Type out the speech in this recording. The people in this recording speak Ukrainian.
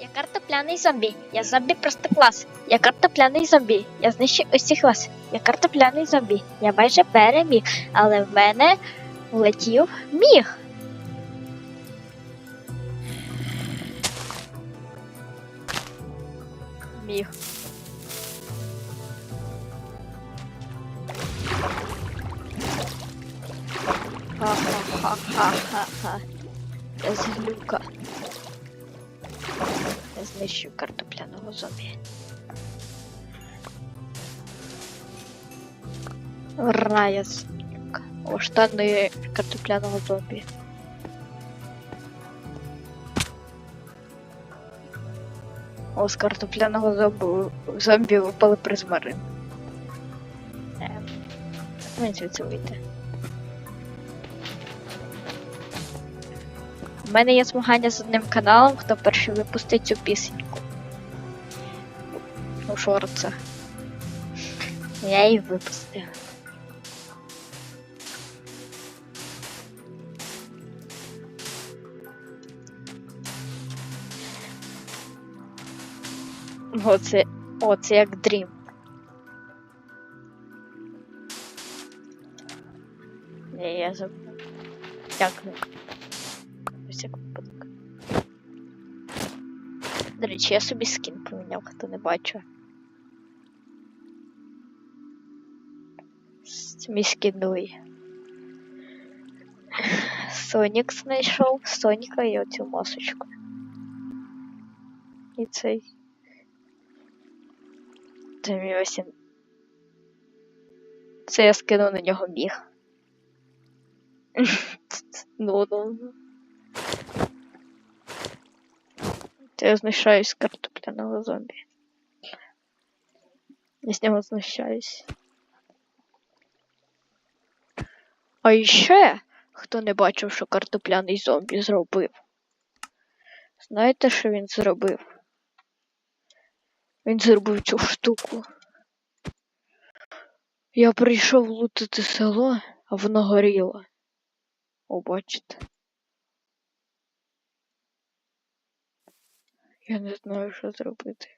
Я картопляний зомбі. Я зомбі просто клас. Я картопляний зомбі. Я знищу усіх вас. Я картопляний зомбі. Я майже переміг, але в мене влетів міг. Міг. Ха-ха-ха-ха-ха. Я зглюка. Я знищу картопляного зомбі. Рая зглюка. О, штани картопляного зомбі. О, з картопляного зомбі, зомбі випали призмари. Ем, Мені звідси вийти. У мене є змагання з одним каналом, хто перший випустить цю пісеньку. У шорцах. Я її випустив. Оце, оце як дрім. Я забув. Дякую. Всяк випадок. До речі, я собі скін поміняв, хто не бачив. Мій скін новий. Сонік знайшов, Соніка і оцю масочку. І цей. Це мій осінь. Це я скину на нього міг. ну, ну. Я знущаюсь з картопляного зомбі. Я з нього знущаюсь. А іще, хто не бачив, що картопляний зомбі зробив. Знаєте, що він зробив? Він зробив цю штуку. Я прийшов лутати село, а воно горіло. О, бачите. Я не знаю, що зробити.